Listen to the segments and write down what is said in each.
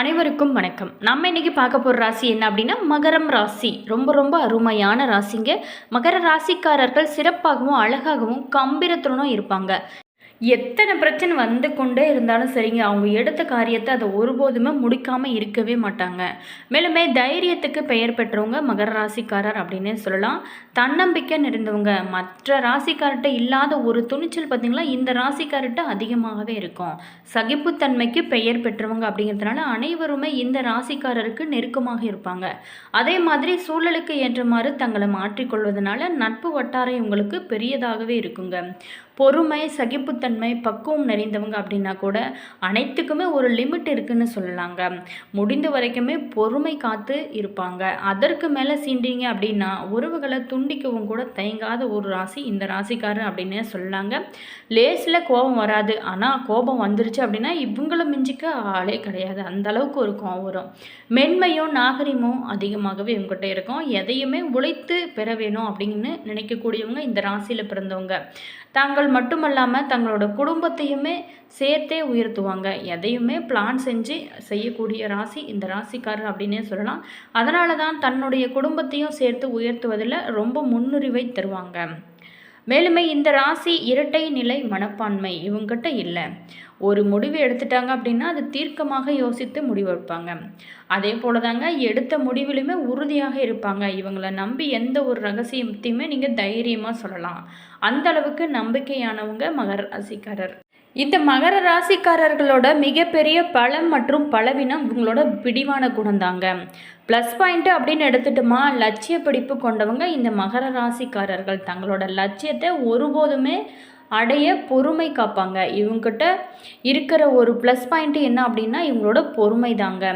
அனைவருக்கும் வணக்கம். நம்ம இன்னைக்கு பார்க்க போகிற ராசி என்ன அப்படின்னா மகரம் ராசி. ரொம்ப ரொம்ப அருமையான ராசிங்க. மகர ராசிக்காரர்கள் சிறப்பாகவும் அழகாகவும் கம்பீரத்துடனும் இருப்பாங்க. எத்தனை பிரச்சனை வந்து கொண்டே இருந்தாலும் சரிங்க அவங்க எடுத்த காரியத்தை அதை ஒருபோதுமே முடிக்காமல் இருக்கவே மாட்டாங்க. மேலுமே தைரியத்துக்கு பெயர் பெற்றவங்க மகர ராசிக்காரர் அப்படின்னு சொல்லலாம். தன்னம்பிக்கை நிறைந்தவங்க. மற்ற ராசிக்கார்ட்ட இல்லாத ஒரு துணிச்சல் பார்த்திங்களா இந்த ராசிக்கார்ட்ட அதிகமாகவே இருக்கும். சகிப்புத்தன்மைக்கு பெயர் பெற்றவங்க அப்படிங்கிறதுனால அனைவருமே இந்த ராசிக்காரருக்கு நெருக்கமாக இருப்பாங்க. அதே மாதிரி சூழலுக்கு ஏற்றமாறு தங்களை மாற்றிக்கொள்வதனால நட்பு வட்டாரம் இவங்களுக்கு பெரியதாகவே இருக்குங்க. பொறுமை சகிப்புத்தன்மை பக்குவம் நிறைந்தவங்க அப்படின்னா கூட அனைத்துக்குமே ஒரு லிமிட் இருக்குன்னு சொல்லலாங்க. முடிந்த வரைக்குமே பொறுமை காத்து இருப்பாங்க. அதற்கு மேலே சீண்டிங்க அப்படின்னா உறவுகளை துண்டிக்கவும் கூட தயங்காத ஒரு ராசி இந்த ராசிக்காரர் அப்படின்னே சொல்லலாங்க. லேஸில் கோபம் வராது. ஆனால் கோபம் வந்துருச்சு அப்படின்னா இவங்கள மிஞ்சிக்க ஆளே கிடையாது. அந்த அளவுக்கு ஒரு கோபம் வரும். மென்மையும் நாகரிகமும் அதிகமாகவே இவங்ககிட்ட இருக்கும். எதையுமே உழைத்து பெற வேணும் அப்படின்னு நினைக்கக்கூடியவங்க இந்த ராசியில் பிறந்தவங்க. தாங்கள் மட்டுமல்லாமல் தங்களோட குடும்பத்தையுமே சேர்த்தே உயர்த்துவாங்க. எதையுமே பிளான் செஞ்சு செய்யக்கூடிய ராசி இந்த ராசிக்காரர் அப்படின்னே சொல்லலாம். அதனால தான் தன்னுடைய குடும்பத்தையும் சேர்த்து உயர்த்துவதில் ரொம்ப முன்னுரிமை தருவாங்க. மேலுமே இந்த ராசி இரட்டை நிலை மனப்பான்மை இவங்ககிட்ட இல்லை. ஒரு முடிவு எடுத்துட்டாங்க அப்படின்னா அது தீர்க்கமாக யோசித்து முடிவெடுப்பாங்க அதே போல தாங்க எடுத்த முடிவிலுமே உறுதியாக இருப்பாங்க. இவங்களை நம்பி எந்த ஒரு ரகசியத்தையுமே நீங்கள் தைரியமாக சொல்லலாம். அந்த அளவுக்கு நம்பிக்கையானவங்க மகர ராசிக்காரர். இந்த மகர ராசிக்காரர்களோட மிகப்பெரிய பலம் மற்றும் பலவீனம் இவங்களோட பிடிவான குணம்தாங்க. ப்ளஸ் பாயிண்ட்டு அப்படின்னு எடுத்துட்டோமா? லட்சிய பிடிப்பு கொண்டவங்க இந்த மகர ராசிக்காரர்கள். தங்களோட லட்சியத்தை ஒருபோதுமே அடைய பொறுமை காப்பாங்க. இவங்ககிட்ட இருக்கிற ஒரு ப்ளஸ் பாயிண்ட்டு என்ன அப்படின்னா இவங்களோட பொறுமை தாங்க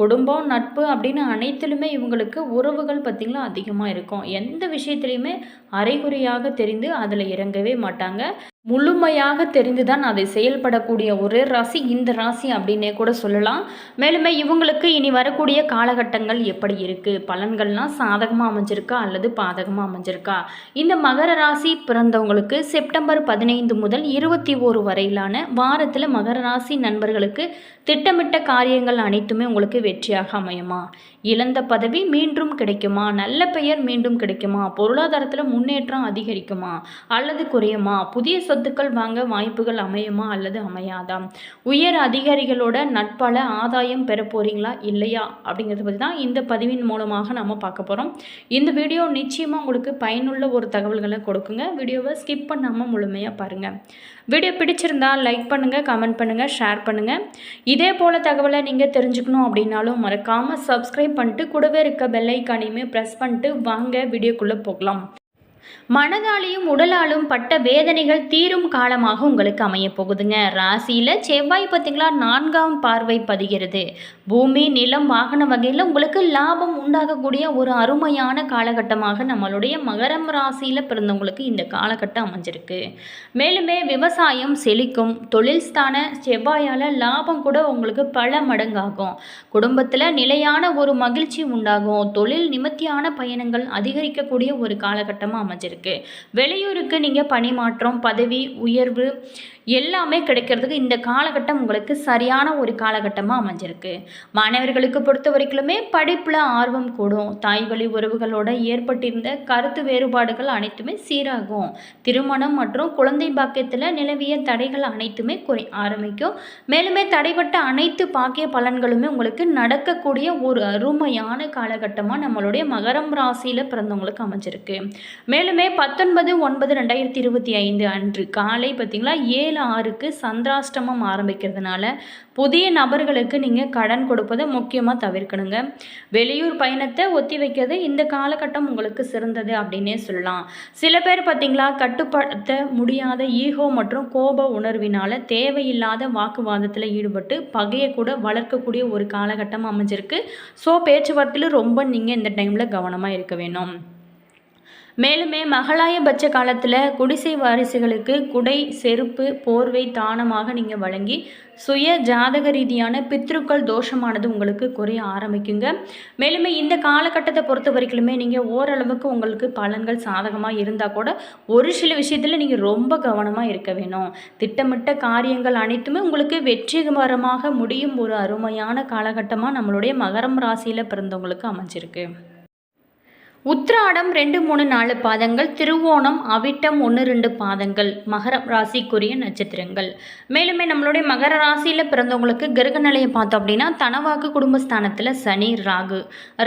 குடும்பம் நட்பு அப்படின்னு அனைத்திலுமே இவங்களுக்கு உறவுகள் பார்த்திங்களா அதிகமாக இருக்கும். எந்த விஷயத்துலையுமே அரைகுறையாக தெரிந்து அதில் இறங்கவே மாட்டாங்க. முழுமையாக தெரிந்து தான் அதை செயல்படக்கூடிய ஒரே ராசி இந்த ராசி அப்படின்னே கூட சொல்லலாம். மேலுமே இவங்களுக்கு இனி வரக்கூடிய காலகட்டங்கள் எப்படி இருக்குது பலன்கள்லாம் சாதகமாக அமைஞ்சிருக்கா அல்லது பாதகமாக அமைஞ்சிருக்கா? இந்த மகர ராசி பிறந்தவங்களுக்கு செப்டம்பர் பதினைந்து முதல் இருபத்தி ஓரு வரையிலான வாரத்தில் மகர ராசி நண்பர்களுக்கு திட்டமிட்ட காரியங்கள் அனைத்துமே உங்களுக்கு வெற்றியாக அமையுமா? இழந்த பதவி மீண்டும் கிடைக்குமா? நல்ல பெயர் மீண்டும் கிடைக்குமா? பொருளாதாரத்தில் முன்னேற்றம் அதிகரிக்குமா? அல்லது குறையுமா? புதிய சொத்துக்கள் வாங்க வாய்ப்புகள் அமையுமா? அல்லது அமையாதா? உயர் அதிகாரிகளோட நட்பால ஆதாயம் பெற போறீங்களா? இல்லையா? அப்படிங்கிறத பற்றி தான் இந்த பதிவின் மூலமாக நம்ம பார்க்க போகிறோம் இந்த வீடியோ நிச்சயமாக உங்களுக்கு பயனுள்ள ஒரு தகவல்களை கொடுக்குங்க. வீடியோவை ஸ்கிப் பண்ணாமல் முழுமையாக பாருங்கள் வீடியோ பிடிச்சிருந்தா லைக் பண்ணுங்கள் கமெண்ட் பண்ணுங்கள் ஷேர் பண்ணுங்கள் இதே போல் தகவலை நீங்கள் தெரிஞ்சுக்கணும் அப்படின்னாலும் மறக்காமல் சப்ஸ்கிரைப் பண்ணிட்டு கூடவே இருக்க பெல்லைக்கானையுமே ப்ரெஸ் பண்ணிட்டு வாங்க வீடியோக்குள்ளே போகலாம். மனதாலையும் உடலாலும் பட்ட வேதனைகள் தீரும் காலமாக உங்களுக்கு அமைய போகுதுங்க. ராசியில் செவ்வாய் பார்த்தீங்களா? நான்காம் பார்வை பதிகிறது. பூமி நிலம் வாகன வகையில் உங்களுக்கு லாபம் உண்டாகக்கூடிய ஒரு அருமையான காலகட்டமாக நம்மளுடைய மகரம் ராசியில் பிறந்தவங்களுக்கு இந்த காலகட்டம் அமைஞ்சிருக்கு. மேலுமே விவசாயம் செழிக்கும் தொழில் ஸ்தான செவ்வாயால் லாபம் கூட உங்களுக்கு பல மடங்காகும். குடும்பத்தில் நிலையான ஒரு மகிழ்ச்சி உண்டாகும். தொழில் நிமித்தியான பயணங்கள் அதிகரிக்கக்கூடிய ஒரு காலகட்டமாக அமைஞ்சிருக்கு. வெளியூருக்கு நீங்கள் பணிமாற்றம் பதவி உயர்வு எல்லாமே கிடைக்கிறதுக்கு இந்த காலகட்டம் உங்களுக்கு சரியான ஒரு காலகட்டமாக அமைஞ்சிருக்கு. மாணவர்களுக்கு பொறுத்த வரைக்குமே படிப்பில் ஆர்வம் கூடும். தாய் வழி உறவுகளோட ஏற்பட்டிருந்த கருத்து வேறுபாடுகள் அனைத்துமே சீராகும். திருமணம் மற்றும் குழந்தை பாக்கியத்தில் நிலவிய தடைகள் அனைத்துமே குறை ஆரம்பிக்கும். மேலுமே தடைப்பட்ட அனைத்து பாக்கிய பலன்களுமே உங்களுக்கு நடக்கக்கூடிய ஒரு அருமையான காலகட்டமாக நம்மளுடைய மகரம் ராசியில் பிறந்தவங்களுக்கு அமைஞ்சிருக்கு. மேலும் பத்தொன்பது ஒன்பது ரெண்டாயிரத்தி இருபத்தி ஐந்து அன்று காலை பார்த்தீங்களா? ஏழு ஆறுக்கு சந்திராஷ்டமம் ஆரம்பிக்கிறதுனால புதிய நபர்களுக்கு நீங்கள் கடன் கொடுப்பதை முக்கியமாக தவிர்க்கணுங்க. வெளியூர் பயணத்தை ஒத்தி வைக்கிறது இந்த காலகட்டம் உங்களுக்கு சிறந்தது அப்படின்னே சொல்லலாம். சில பேர் பார்த்தீங்களா கட்டுப்படுத்த முடியாத ஈகோ மற்றும் கோப உணர்வினால் தேவையில்லாத வாக்குவாதத்தில் ஈடுபட்டு பகையை கூட வளர்க்கக்கூடிய ஒரு காலகட்டம் அமைஞ்சிருக்கு. ஸோ பேச்சுவார்த்தையில் ரொம்ப நீங்கள் இந்த டைமில் கவனமாக இருக்க வேணும் மேலுமே மகளாயபட்ச காலத்தில் குடிசை வாரிசுகளுக்கு குடை செருப்பு போர்வை தானமாக நீங்கள் வழங்கி சுய ஜாதக ரீதியான பித்ருக்கள் தோஷமானது உங்களுக்கு குறைய ஆரம்பிக்குங்க. மேலுமே இந்த காலகட்டத்தை பொறுத்த வரைக்குமே நீங்கள் ஓரளவுக்கு உங்களுக்கு பலன்கள் சாதகமாக இருந்தால் கூட ஒரு சில விஷயத்தில் நீங்கள் ரொம்ப கவனமாக இருக்க வேணும். திட்டமிட்ட காரியங்கள் அனைத்துமே உங்களுக்கு வெற்றிகரமாக முடியும் ஒரு அருமையான காலகட்டமாக நம்மளுடைய மகரம் ராசியில் பிறந்தவங்களுக்கு அமைஞ்சிருக்கு. உத்ராடம் ரெண்டு மூணு நாலு பாதங்கள் திருவோணம் அவிட்டம் ஒன்று ரெண்டு பாதங்கள் மகர ராசிக்குரிய நட்சத்திரங்கள். மேலுமே நம்மளுடைய மகர ராசியில் பிறந்தவங்களுக்கு கிரக நிலையை பார்த்தோம் அப்படின்னா தனவாக்கு குடும்பஸ்தானத்தில் சனி ராகு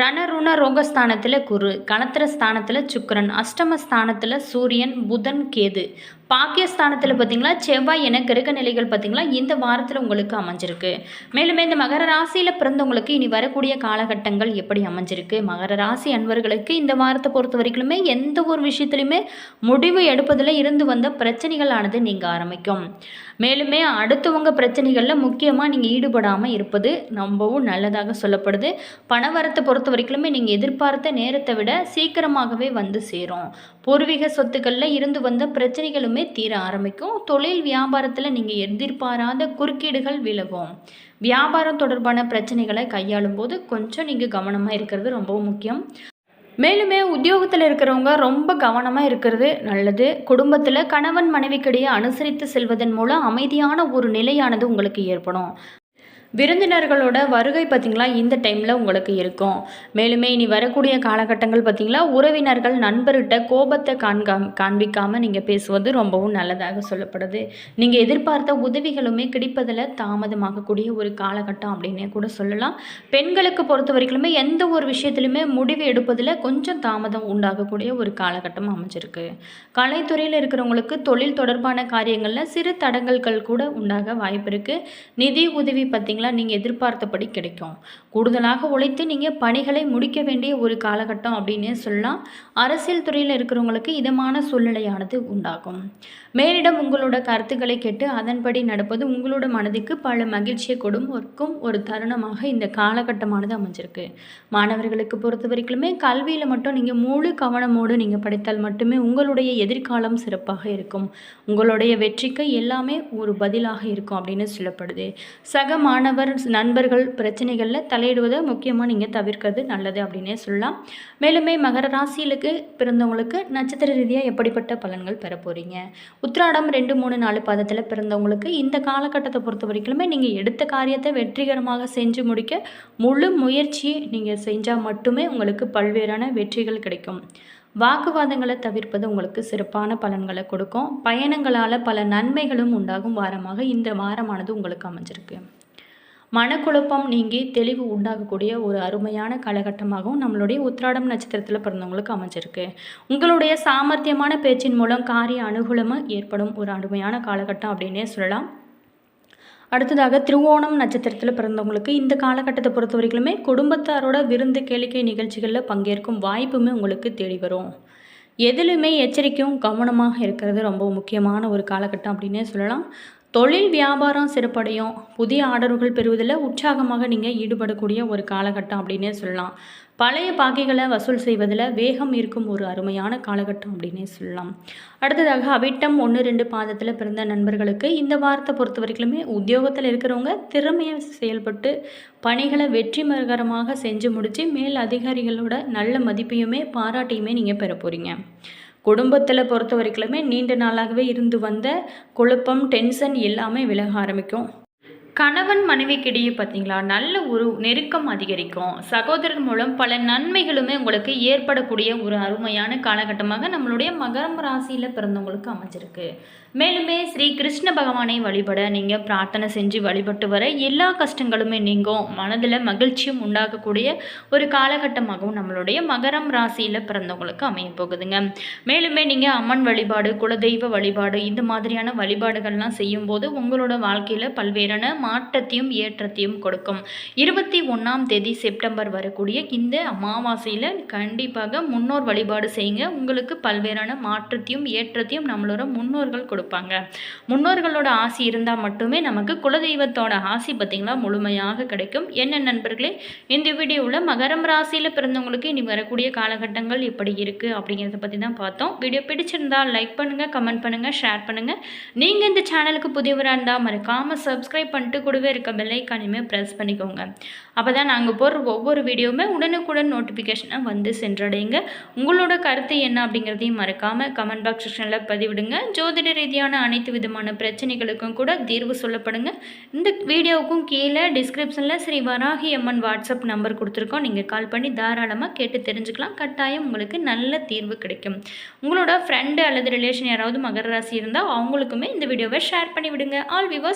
ரணருண ரோகஸ்தானத்தில் குரு கலத்திர ஸ்தானத்தில் சுக்கரன் அஷ்டம ஸ்தானத்தில் சூரியன் புதன் கேது. பாகிஸ்தானத்தில் பார்த்தீங்களா செவ்வாய் என கிரக நிலைகள் பார்த்திங்களா இந்த வாரத்தில் உங்களுக்கு அமைஞ்சிருக்கு. மேலும் இந்த மகர ராசியில் பிறந்தவங்களுக்கு இனி வரக்கூடிய காலகட்டங்கள் எப்படி அமைஞ்சிருக்கு? மகர ராசி அன்பர்களுக்கு இந்த வாரத்தை பொறுத்த வரைக்குமே எந்த ஒரு விஷயத்துலையுமே முடிவு எடுப்பதில் இருந்து வந்த பிரச்சனைகளானது நீங்கள் ஆரம்பிக்கும். மேலுமே அடுத்தவங்க பிரச்சனைகளில் முக்கியமாக நீங்கள் ஈடுபடாமல் இருப்பது ரொம்பவும் நல்லதாக சொல்லப்படுது. பணவரத்தை பொறுத்த வரைக்குமே நீங்கள் எதிர்பார்த்த நேரத்தை விட சீக்கிரமாகவே வந்து சேரும். பூர்வீக சொத்துக்களில் இருந்து வந்த பிரச்சனைகளுமே தீர ஆரம்பிக்கும். தொழில் வியாபாரத்தில் நீங்கள் எதிர்பாராத குறுக்கீடுகள் விலகும். வியாபாரம் தொடர்பான பிரச்சனைகளை கையாளும் போது கொஞ்சம் நீங்கள் கவனமாக இருக்கிறது ரொம்பவும் முக்கியம். மேலுமே உத்தியோகத்தில் இருக்கிறவங்க ரொம்ப கவனமாக இருக்கிறது நல்லது. குடும்பத்தில் கணவன் மனைவிக்கிடையே அனுசரித்து செல்வதன் மூலம் அமைதியான ஒரு நிலையானது உங்களுக்கு ஏற்படும். விருந்தினர்களோட வருகை பார்த்திங்களா இந்த டைமில் உங்களுக்கு இருக்கும். மேலுமே இனி வரக்கூடிய காலகட்டங்கள் பார்த்திங்களா உறவினர்கள் நண்பர்கிட்ட கோபத்தை காண்கா காண்பிக்காமல் நீங்கள் பேசுவது ரொம்பவும் நல்லதாக சொல்லப்படுது. நீங்கள் எதிர்பார்த்த உதவிகளுமே கிடைப்பதில் தாமதமாகக்கூடிய ஒரு காலகட்டம் அப்படின்னே கூட சொல்லலாம். பெண்களுக்கு பொறுத்த வரைக்குமே எந்த ஒரு விஷயத்துலையுமே முடிவு எடுப்பதில் கொஞ்சம் தாமதம் உண்டாகக்கூடிய ஒரு காலகட்டம் அமைஞ்சிருக்கு. கலைத்துறையில் இருக்கிறவங்களுக்கு தொழில் தொடர்பான காரியங்களில் சிறு தடங்கல்கள் கூட உண்டாக வாய்ப்பு இருக்குது நிதி உதவி பார்த்திங்களா நீங்கள் எதிர்பார்த்தபடி கிடைக்கும். கூடுதலாக உழைத்து நீங்கள் பணிகளை முடிக்க வேண்டிய ஒரு காலகட்டம் அப்படின்னு சொல்லலாம். அரசியல் துறையில் இருக்கிறவங்களுக்கு இதமான சூழ்நிலையானது உண்டாகும். மேலிடம் உங்களோட கருத்துக்களை கேட்டு அதன்படி நடப்பது உங்களோட மனதுக்கு பல மகிழ்ச்சியை கொடுக்கும் ஒரு தருணமாக இந்த காலகட்டமானது அமைஞ்சிருக்கு. மாணவர்களுக்கு பொறுத்த வரைக்குமே கல்வியில் மட்டும் நீங்கள் முழு கவனமோடு நீங்கள் படித்தால் மட்டுமே உங்களுடைய எதிர்காலம் சிறப்பாக இருக்கும். உங்களுடைய வெற்றிக்கு எல்லாமே ஒரு பதிலாக இருக்கும் அப்படின்னு சொல்லப்படுது. சக மாணவர் நண்பர்கள் பிரச்சனைகளில் தலையிடுவதை முக்கியமாக நீங்கள் தவிர்க்கிறது நல்லது அப்படின்னே சொல்லலாம். மேலுமே மகர ராசியிலுக்கு பிறந்தவங்களுக்கு நட்சத்திர ரீதியாக எப்படிப்பட்ட பலன்கள் பெற போகிறீங்க உத்ராடம் ரெண்டு மூணு நாலு பாதத்தில் பிறந்தவங்களுக்கு இந்த காலகட்டத்தை பொறுத்த வரைக்குமே நீங்கள் எடுத்த காரியத்தை வெற்றிகரமாக செஞ்சு முடிக்க முழு முயற்சி நீங்கள் செஞ்சால் மட்டுமே உங்களுக்கு பல்வேறான வெற்றிகள் கிடைக்கும். வாக்குவாதங்களை தவிர்ப்பது உங்களுக்கு சிறப்பான பலன்களை கொடுக்கும். பயணங்களால் பல நன்மைகளும் உண்டாகும் வாரமாக இந்த வாரமானது உங்களுக்கு அமைஞ்சிருக்கு. மனக்குழப்பம் நீங்கி தெளிவு உண்டாகக்கூடிய ஒரு அருமையான காலகட்டமாகவும் நம்மளுடைய உத்திராடம் நட்சத்திரத்தில் பிறந்தவங்களுக்கு அமைஞ்சிருக்கு. உங்களுடைய சாமர்த்தியமான பேச்சின் மூலம் காரிய அனுகூலமாக ஏற்படும் ஒரு அருமையான காலகட்டம் அப்படின்னே சொல்லலாம். அடுத்ததாக திருவோணம் நட்சத்திரத்தில் பிறந்தவங்களுக்கு இந்த காலகட்டத்தை பொறுத்த வரைக்குமே குடும்பத்தாரோட விருந்து கேளிக்கை நிகழ்ச்சிகளில் பங்கேற்கும் வாய்ப்புமே உங்களுக்கு தேடி வரும். எதிலுமே எச்சரிக்கையும் கவனமாக இருக்கிறது ரொம்ப முக்கியமான ஒரு காலகட்டம் அப்படின்னே சொல்லலாம். தொழில் வியாபாரம் சிறப்படையும். புதிய ஆர்டர்கள் பெறுவதில் உற்சாகமாக நீங்கள் ஈடுபடக்கூடிய ஒரு காலகட்டம் அப்படின்னே சொல்லலாம். பழைய பாக்கிகளை வசூல் செய்வதில் வேகம் இருக்கும் ஒரு அருமையான காலகட்டம் அப்படின்னே சொல்லலாம். அடுத்ததாக அவிட்டம் ஒன்று ரெண்டு பாதத்தில் பிறந்த நண்பர்களுக்கு இந்த வாரத்தை பொறுத்த வரைக்குமே உத்தியோகத்தில் இருக்கிறவங்க திறமையை செயல்பட்டு பணிகளை வெற்றிகரமாக செஞ்சு முடித்து மேல் அதிகாரிகளோட நல்ல மதிப்பையுமே பாராட்டையுமே நீங்கள் பெற போகிறீங்க குடும்பத்தில் பொறுத்த வரைக்குமே நீண்ட நாளாகவே இருந்து வந்த குழப்பம் டென்ஷன் எல்லாமே விலக ஆரம்பிக்கும். கணவன் மனைவிக்கிடையே பார்த்தீங்களா நல்ல ஒரு நெருக்கம் அதிகரிக்கும். சகோதரர் மூலம் பல நன்மைகளுமே உங்களுக்கு ஏற்படக்கூடிய ஒரு அருமையான காலகட்டமாக நம்மளுடைய மகரம் ராசியில் பிறந்தவங்களுக்கு அமைஞ்சிருக்கு. மேலுமே ஸ்ரீ கிருஷ்ண பகவானை வழிபட நீங்கள் பிரார்த்தனை செஞ்சு வழிபட்டு வர எல்லா கஷ்டங்களுமே நீங்கும். மனதில் மகிழ்ச்சியும் உண்டாகக்கூடிய ஒரு காலகட்டமாகவும் நம்மளுடைய மகரம் ராசியில் பிறந்தவங்களுக்கு அமைய போகுதுங்க. மேலுமே நீங்கள் அம்மன் வழிபாடு குலதெய்வ வழிபாடு இந்த மாதிரியான வழிபாடுகள்லாம் செய்யும்போது உங்களோட வாழ்க்கையில் பல்வேறான மாற்றத்தையும் ஏற்றத்தையும் கொடுக்கும். இருபத்தி ஒன்றாம் தேதி செப்டம்பர் வரக்கூடிய இந்த அமாவாசையில் கண்டிப்பாக முன்னோர் வழிபாடு செய்யுங்க. உங்களுக்கு பல்வேறான மாற்றத்தையும் ஏற்றத்தையும் நம்மளோட முன்னோர்கள் கொடுக்கும் கொடுப்பாங்க. முன்னோர்களோட ஆசி இருந்தால் மட்டுமே நமக்கு குலதெய்வத்தோட ஆசி பார்த்திங்களா முழுமையாக கிடைக்கும். என்ன நண்பர்களே இந்த வீடியோவில் மகரம் ராசியில் பிறந்தவங்களுக்கு இனி வரக்கூடிய காலகட்டங்கள் எப்படி இருக்குது அப்படிங்கிறத பற்றி தான் பார்த்தோம். வீடியோ பிடிச்சிருந்தால் லைக் பண்ணுங்கள் கமெண்ட் பண்ணுங்கள் ஷேர் பண்ணுங்கள் நீங்கள் இந்த சேனலுக்கு புதியவராக இருந்தால் மறக்காமல் சப்ஸ்கிரைப் பண்ணிட்டு கூடவே இருக்க பெல்லைக்கானையுமே ப்ரெஸ் பண்ணிக்கோங்க. அப்போ தான் நாங்கள் போடுற ஒவ்வொரு வீடியோவுமே உடனுக்குடன் நோட்டிஃபிகேஷனாக வந்து சென்றடையுங்க. உங்களோட கருத்து என்ன அப்படிங்கிறதையும் மறக்காமல் கமெண்ட் பாக்ஸ் செக்ஷனில் பதிவிடுங்க. ஜோதிட ரீதியான அனைத்து விதமான பிரச்சனைகளுக்கும் கூட தீர்வு சொல்லப்படுங்க. இந்த வீடியோவுக்கும் கீழே டிஸ்கிரிப்ஷனில் ஸ்ரீ வராகி அம்மன் வாட்ஸ்அப் நம்பர் கொடுத்துருக்கோம். நீங்கள் கால் பண்ணி தாராளமாக கேட்டு தெரிஞ்சுக்கலாம். கட்டாயம் உங்களுக்கு நல்ல தீர்வு கிடைக்கும். உங்களோட ஃப்ரெண்டு அல்லது ரிலேஷன் யாராவது மகர ராசி இருந்தால் அவங்களுக்குமே இந்த வீடியோவை ஷேர் பண்ணி விடுங்க ஆல் விவர்ஸ்